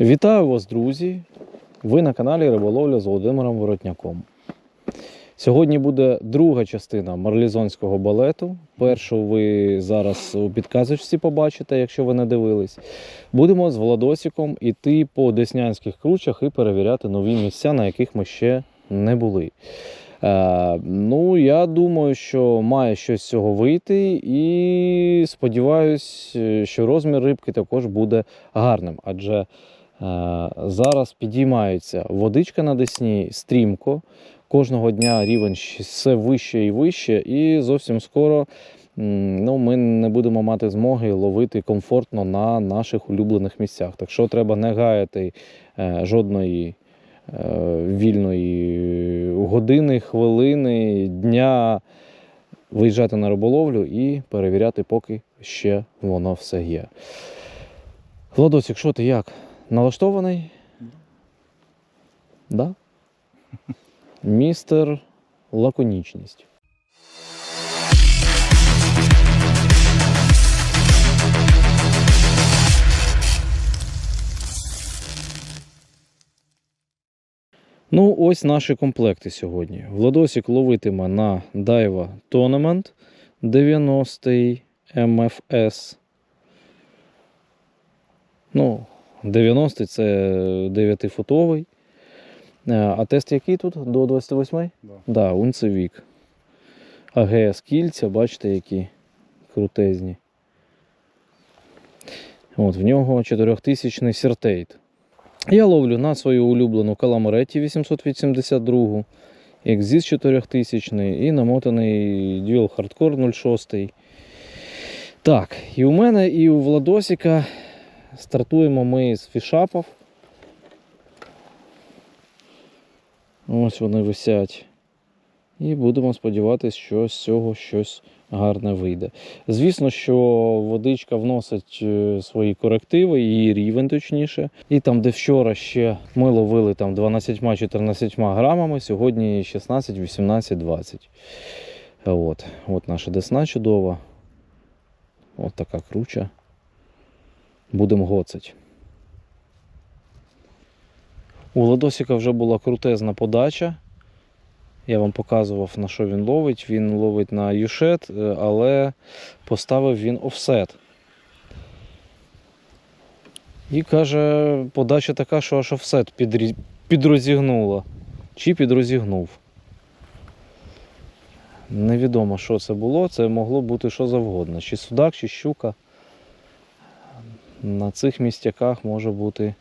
Вітаю вас, друзі! Ви на каналі Риболовля з Володимиром Воротняком. Сьогодні буде друга частина марлізонського балету. Першу ви зараз у підказочці побачите, якщо ви не дивились. Будемо з Владосиком іти по деснянських кручах і перевіряти нові місця, на яких ми ще не були. Е, ну, я думаю, що має щось з цього вийти, і сподіваюсь, е, що розмір рибки також буде гарним, адже зараз підіймається водичка на Десні стрімко. Кожного дня рівень все вище і вище, і зовсім скоро ну, ми не будемо мати змоги ловити комфортно на наших улюблених місцях. Так що треба не гаяти е, жодної е, вільної години, хвилини, дня виїжджати на риболовлю і перевіряти, поки ще воно все є. Владосик, що ти як? Налаштований? Да? Містер лаконічність. Ну, ось наші комплекти сьогодні. Владосик ловитиме на Daiwa Tournament 90 MFS. Ну, 90 це 9-футовий. Е, А тест який тут? До 28? Да. Да, унцевік. АГС кільця, бачите, які крутезні. От, в нього 4000 сертейт. Я ловлю на свою улюблену Каламареті 882, Exis 4000 і намотаний Dual Hardcore 06. Так, і у мене, і у Владосіка стартуємо ми з фішапів. Ось вони висять. І будемо сподіватися, що з цього щось гарне вийде. Звісно, що водичка вносить е, свої корективи, її рівень точніше. І там, де вчора ще ми ловили 12-14 грамами, сьогодні 16, 18, 20. От, от наша десна чудова. От така круча. Будемо гоцать. У Ладосика вже була крутезна подача. Я вам показував, на що він ловить. Він ловить на юшет, е, але поставив він офсет. І каже, подача така, що аж офсет підрозігнула. Чи підрозігнув. Невідомо, що це було. Це могло бути що завгодно. Чи судак, чи щука. На цих містяках може бути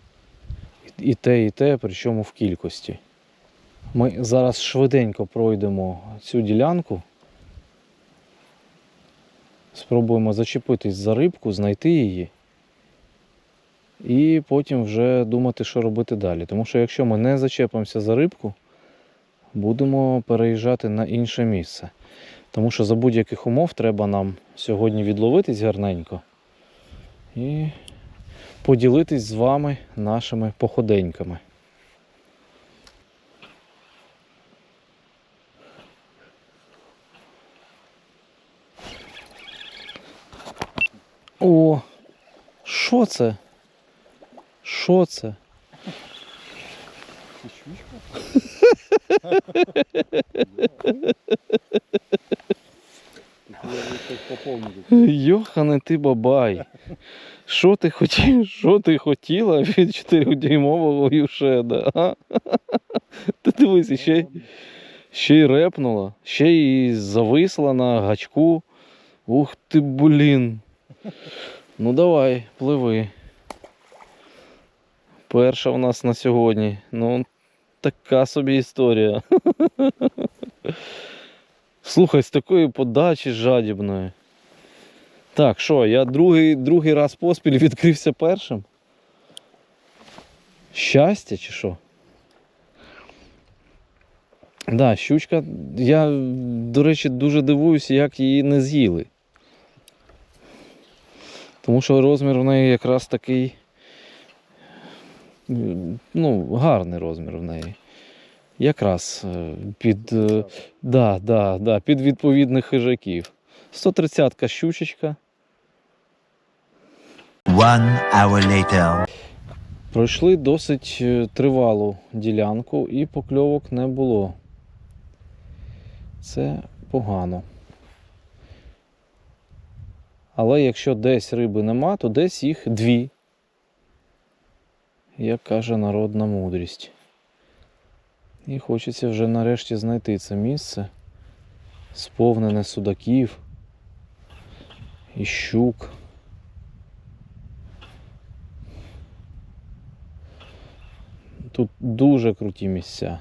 і те, і те, причому в кількості. Ми зараз швиденько пройдемо цю ділянку. Спробуємо зачепитись за рибку, знайти її. І потім вже думати, що робити далі. Тому що якщо ми не зачепимося за рибку, будемо переїжджати на інше місце. Тому що за будь-яких умов треба нам сьогодні відловитись гарненько і поділитись з вами нашими походеньками. О, що це? Що це? Йохане ти бабай. Що ти хотів, що ти хотіла від 4-дюймового юшеда? А? Ти дивись, ще, ще й репнула, ще й зависла на гачку. Ух ти, блін. Ну давай, пливи. Перша в нас на сьогодні. Ну, така собі історія. Слухай, з такої подачі жадібної. Так, що, я другий, другий раз поспіль відкрився першим. Щастя чи що? Да, щучка. Я, до речі, дуже дивуюся, як її не з'їли. Тому що розмір в неї якраз такий. Ну, гарний розмір в неї. Якраз е, під, е, да, да, да, під відповідних хижаків. 130-ка щучечка. One hour later. Пройшли досить е, тривалу ділянку і покльовок не було. Це погано. Але якщо десь риби нема, то десь їх дві. Як каже народна мудрість. І хочеться вже нарешті знайти це місце, сповнене судаків і щук. Тут дуже круті місця.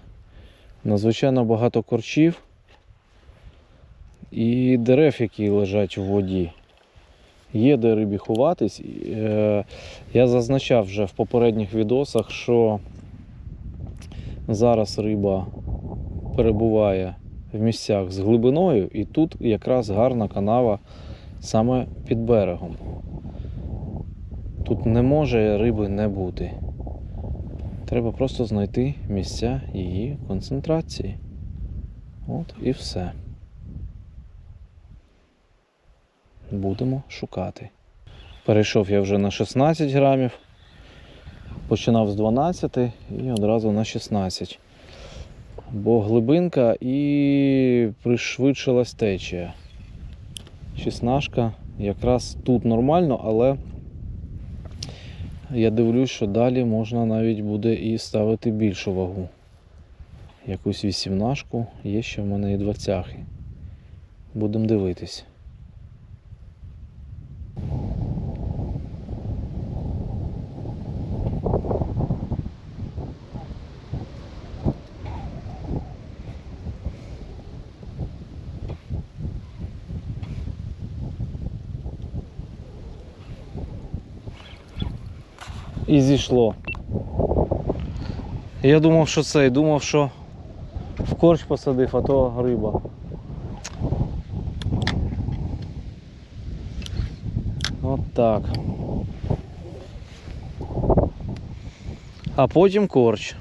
Надзвичайно багато корчів і дерев, які лежать у воді. Є де рибі ховатись. Е, я зазначав вже в попередніх відосах, що зараз риба перебуває в місцях з глибиною, і тут якраз гарна канава саме під берегом. Тут не може риби не бути. Треба просто знайти місця її концентрації. От і все. Будемо шукати. Перейшов я вже на 16 грамів. Починав з 12 і одразу на 16. Бо глибинка і пришвидшилась течія. 16 якраз тут нормально, але я дивлюсь, що далі можна навіть буде і ставити більшу вагу. Якусь вісімнашку, є ще в мене і двадцяхи. Будемо дивитись. І зійшло. Я думав, що це, думав, що в корч посадив, а то риба. От так. А потім корч.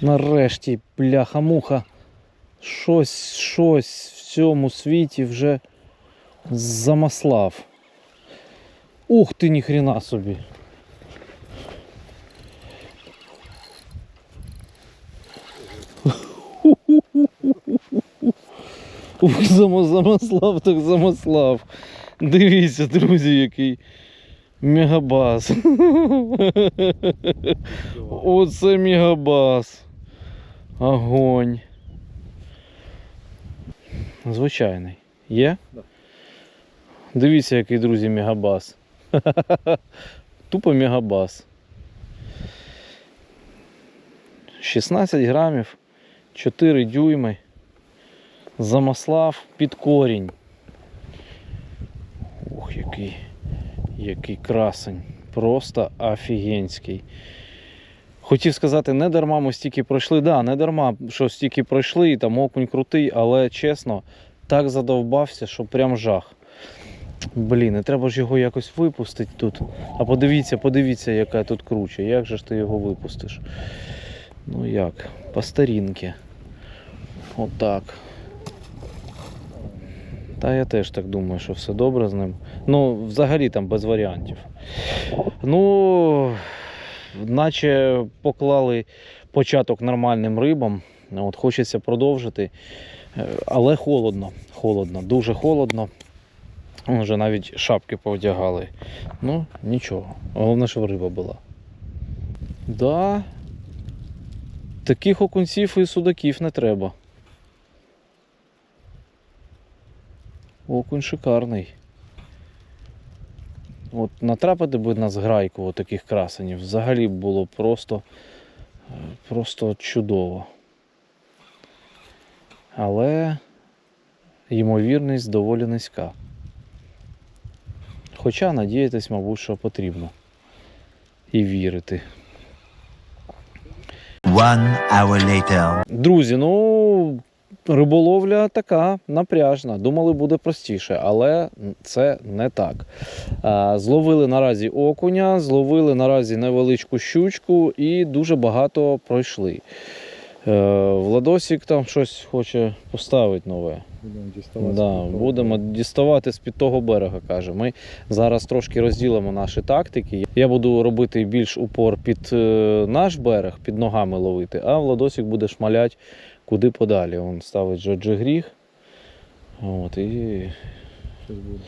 Нарешті, бляха-муха, щось, щось в цьому світі вже замаслав. Ух ти, ніхрена собі. Ух, зама- замаслав, так замаслав. Дивіться, друзі, який мегабас. Оце мегабас. Огонь. Звичайний. Є? Да. Дивіться, який, друзі, мегабас. Тупо мегабас. 16 грамів, 4 дюйми. Замаслав під корінь. Ох, який, який красень. Просто офігенський. Хотів сказати, не дарма ми стільки пройшли. Да, не дарма, що стільки пройшли, і там окунь крутий, але чесно, так задовбався, що прям жах. Блін, і треба ж його якось випустити тут. А подивіться, подивіться, яка тут круче. Як же ж ти його випустиш? Ну як, по старінки. Отак. Та я теж так думаю, що все добре з ним. Ну, взагалі там без варіантів. Ну, наче поклали початок нормальним рибам. От, хочеться продовжити. Е, Але холодно, холодно, дуже холодно. Вже навіть шапки повдягали. Ну, нічого. Головне, щоб риба була. Да. Таких окунців і судаків не треба. Окунь шикарний. От натрапити би на зграйку таких красенів взагалі було просто, просто чудово. Але ймовірність доволі низька. Хоча надіятись, мабуть, що потрібно. І вірити. One hour later. Друзі, ну Риболовля така напряжна. Думали, буде простіше, але це не так. Зловили наразі окуня, зловили наразі невеличку щучку і дуже багато пройшли. Е, Владосік там щось хоче поставити нове. Будемо діставати. Да, будемо діставати з-під того берега, каже. Ми зараз трошки розділимо наші тактики. Я буду робити більш упор під е, наш берег, під ногами ловити, а Владосік буде шмалять куди подалі. Він ставить Джоджи гріх. От, і, Щось буде.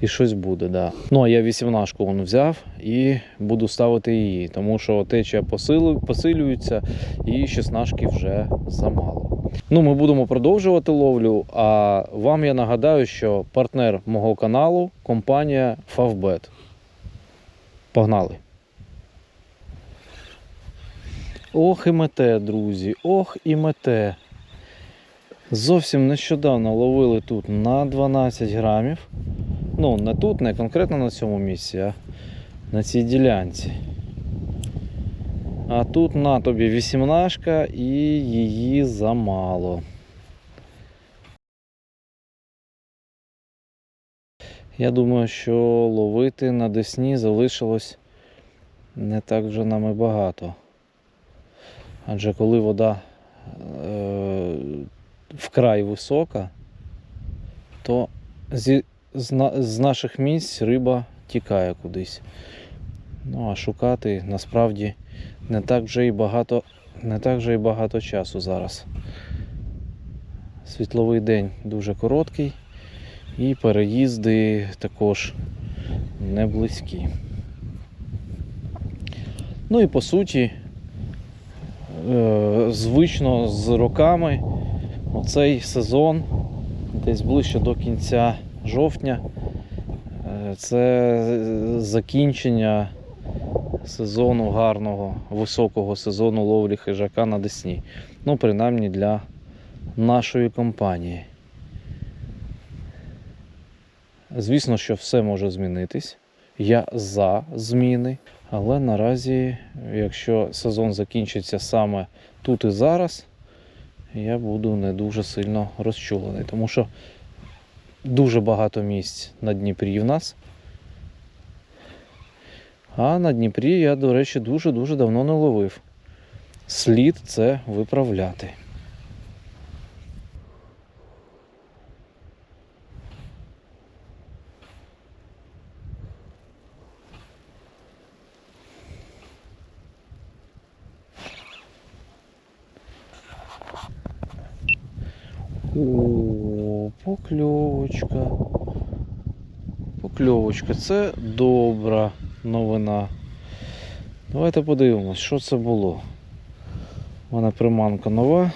і щось буде, да. Ну, а я вісімнашку вон взяв і буду ставити її, тому що течія посилю- посилюється і шістнашки вже замало. Ну, ми будемо продовжувати ловлю. А вам я нагадаю, що партнер мого каналу компанія Favbet. Погнали. Ох і мете, друзі, ох і мете. Зовсім нещодавно ловили тут на 12 грамів. Ну, не тут, не конкретно на цьому місці, а на цій ділянці. А тут на тобі 18 і її замало. Я думаю, що ловити на Десні залишилось не так вже нам і багато. Адже коли вода е, вкрай висока, то зі, з, з наших місць риба тікає кудись. Ну а шукати насправді не так вже і багато, не так вже і багато часу зараз. Світловий день дуже короткий і переїзди також не близькі. Ну і по суті, е, звично з роками оцей сезон, десь ближче до кінця жовтня, е, це закінчення сезону гарного, високого сезону ловлі хижака на Десні. Ну, принаймні для нашої компанії. Звісно, що все може змінитись. Я за зміни, але наразі, якщо сезон закінчиться саме тут і зараз, я буду не дуже сильно розчулений, тому що дуже багато місць на Дніпрі в нас. А на Дніпрі я, до речі, дуже-дуже давно не ловив. Слід це виправляти. О, покльовочка. Покльовочка. Це добра новина. Давайте подивимось, що це було. У мене приманка нова.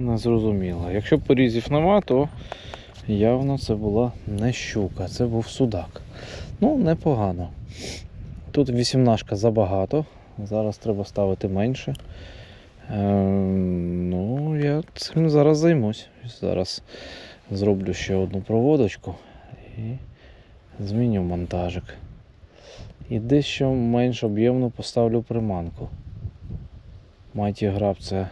Не зрозуміло. Якщо порізів нема, то явно це була не щука, це був судак. Ну, непогано. Тут вісімнашка забагато. Зараз треба ставити менше. Ем, ну, я цим зараз займусь. Зараз зроблю ще одну проводочку і зміню монтажик. І дещо менш об'ємно поставлю приманку. Майті граб це,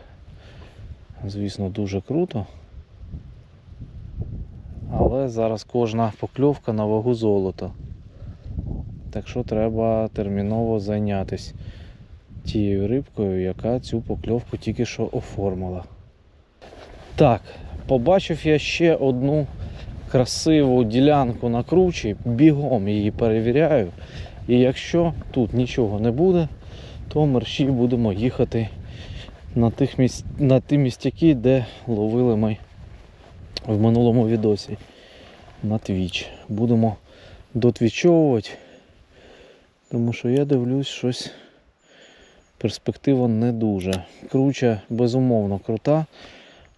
звісно, дуже круто. Але зараз кожна покльовка на вагу золота. Так що треба терміново зайнятися тією рибкою, яка цю покльовку тільки що оформила. Так, побачив я ще одну красиву ділянку на кручі, бігом її перевіряю. І якщо тут нічого не буде, то мерщі будемо їхати на, тих місць, на ті містяки, де ловили ми в минулому відосі на Twitch. Будемо дотвічовувати, тому що я дивлюсь щось перспектива не дуже. Круча, безумовно, крута,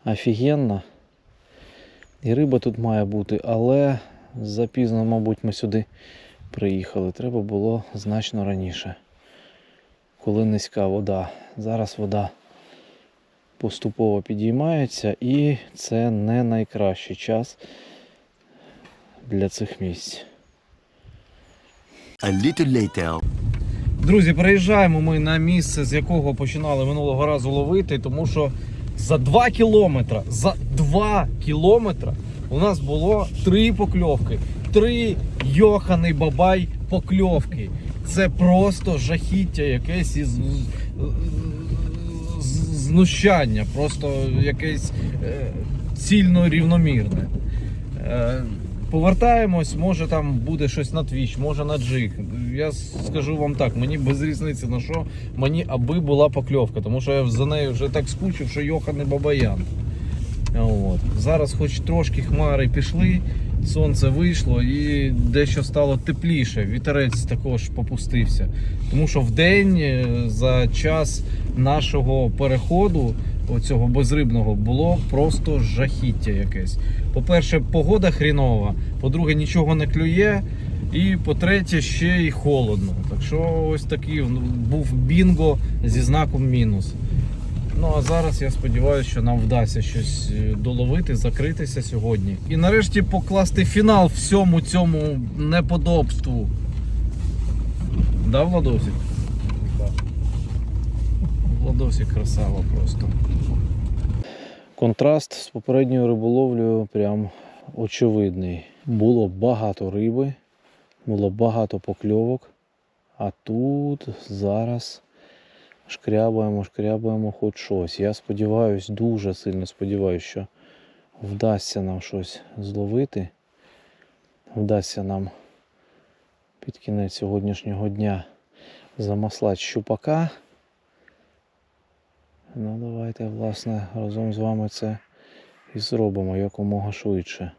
офігенна. І риба тут має бути, але запізно, мабуть, ми сюди приїхали. Треба було значно раніше, коли низька вода. Зараз вода поступово підіймається і це не найкращий час для цих місць. A little later. Друзі, приїжджаємо ми на місце, з якого починали минулого разу ловити, тому що за 2 кілометри, за 2 кілометри у нас було три покльовки. Три йоханий бабай покльовки. Це просто жахіття якесь із знущання, просто якесь е, цільно рівномірне. Е, Повертаємось, може там буде щось на твіч, може на джиг. Я скажу вам так, мені без різниці на що, мені аби була покльовка, тому що я за нею вже так скучив, що йоханий бабаян. От. Зараз хоч трошки хмари пішли, сонце вийшло і дещо стало тепліше. Вітерець також попустився. Тому що в день е, за час нашого переходу, оцього безрибного, було просто жахіття якесь. По-перше, погода хрінова, по-друге, нічого не клює. І по-третє, ще й холодно. Так що ось такий ну, був бінго зі знаком мінус. Ну а зараз я сподіваюся, що нам вдасться щось е, доловити, закритися сьогодні. І нарешті покласти фінал всьому цьому неподобству. Да, Владосик? Владосик красава просто. Контраст з попередньою риболовлею прям очевидний. Було багато риби, було багато покльовок, а тут зараз шкрябаємо, шкрябаємо хоч щось. Я сподіваюся, дуже сильно сподіваюся, що вдасться нам щось зловити. Вдасться нам під кінець сьогоднішнього дня замаслати щупака. Ну, давайте, власне, разом з вами це і зробимо якомога швидше.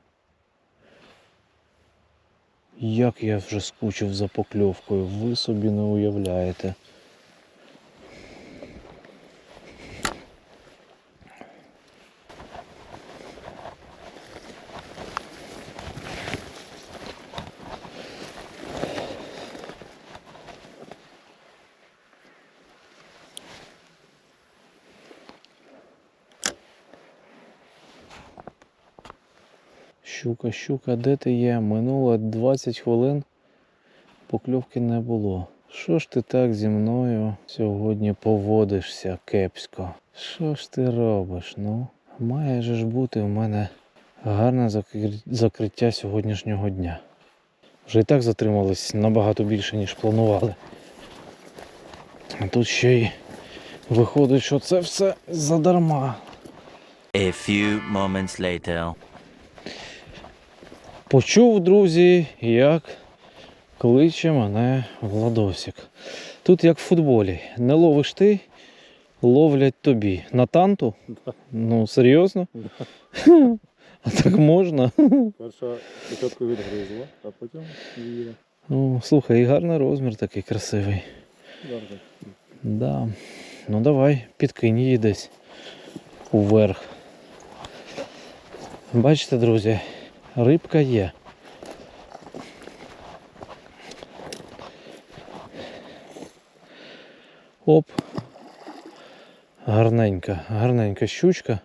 Як я вже скучив за покльовкою, ви собі не уявляєте. Щука, щука, де ти є? Минуло 20 хвилин, покльовки не було. Що ж ти так зі мною сьогодні поводишся кепсько? Що ж ти робиш? Ну, має же ж бути в мене гарне закриття сьогоднішнього дня. Вже і так затримались набагато більше, ніж планували. А тут ще й виходить, що це все задарма. A few moments later. Почув, друзі, як кличе мене Владосик. Тут як в футболі. Не ловиш ти, ловлять тобі. На танту? Ну, серйозно? А так можна? Перша спочатку відгризла, а потім її. Ну, слухай, і гарний розмір такий красивий. Зараз. Да. Ну давай, підкинь її десь уверх. Бачите, друзі, рибка є. Оп. Гарненька, гарненька щучка.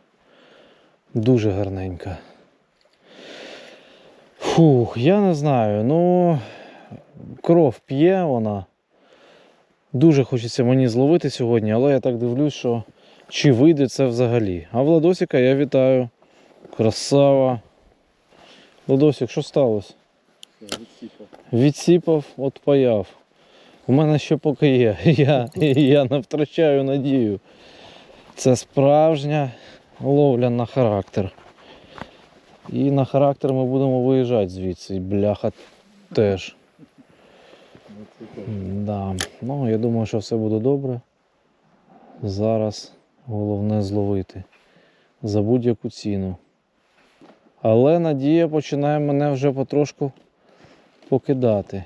Дуже гарненька. Фух, я не знаю. Ну, кров п'є вона. Дуже хочеться мені зловити сьогодні, але я так дивлюсь, що чи вийде це взагалі. А Владосика я вітаю. Красава. Владосик, що сталося? Відсіпав. Відсіпав, от паяв. У мене ще поки є. Я, я не втрачаю надію. Це справжня ловля на характер. І на характер ми будемо виїжджати звідси. І Бляха теж. Да. Ну, я думаю, що все буде добре. Зараз головне зловити за будь-яку ціну. Але надія починає мене вже потрошку покидати.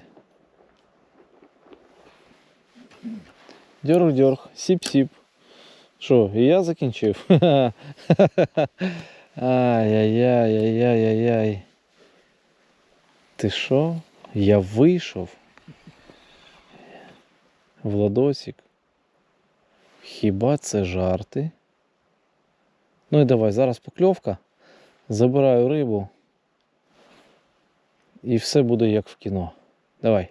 Дьорг-дьорг, сіп-сіп. Що, і я закінчив? Ай-яй-яй-яй-яй-яй. Ти що? Я вийшов? Владосік. Хіба це жарти? Ну і давай, зараз покльовка. Забираю рибу. і все буде як в кіно. Давай.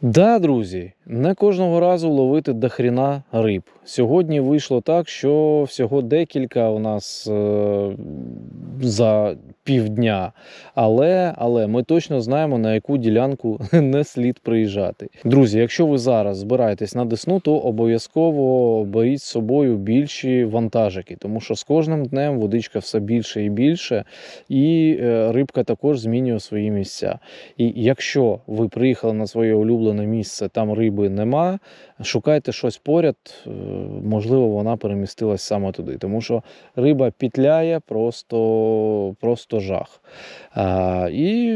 Да, друзі, не кожного разу ловити дохріна риб. Сьогодні вийшло так, що всього декілька у нас е, за півдня. Але, але ми точно знаємо, на яку ділянку не слід приїжджати. Друзі, якщо ви зараз збираєтесь на Десну, то обов'язково беріть з собою більші вантажики, тому що з кожним днем водичка все більше і більше, і е, рибка також змінює свої місця. І якщо ви приїхали на своє улюблене місце, там риби нема, шукайте щось поряд, е, можливо, вона перемістилась саме туди, тому що риба пітляє просто, просто жах. І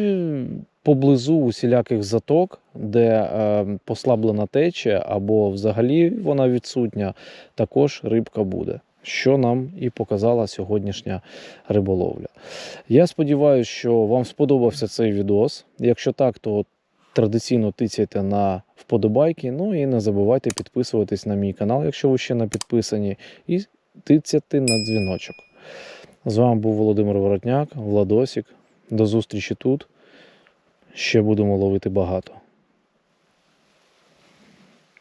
поблизу усіляких заток, де е, послаблена течія або взагалі вона відсутня, також рибка буде. Що нам і показала сьогоднішня риболовля. Я сподіваюся, що вам сподобався цей відос. Якщо так, то традиційно тицяйте на вподобайки. Ну і не забувайте підписуватись на мій канал, якщо ви ще не підписані, і тицяти на дзвіночок. З вами був Володимир Воротняк, Владосік. До зустрічі тут. Ще будемо ловити багато.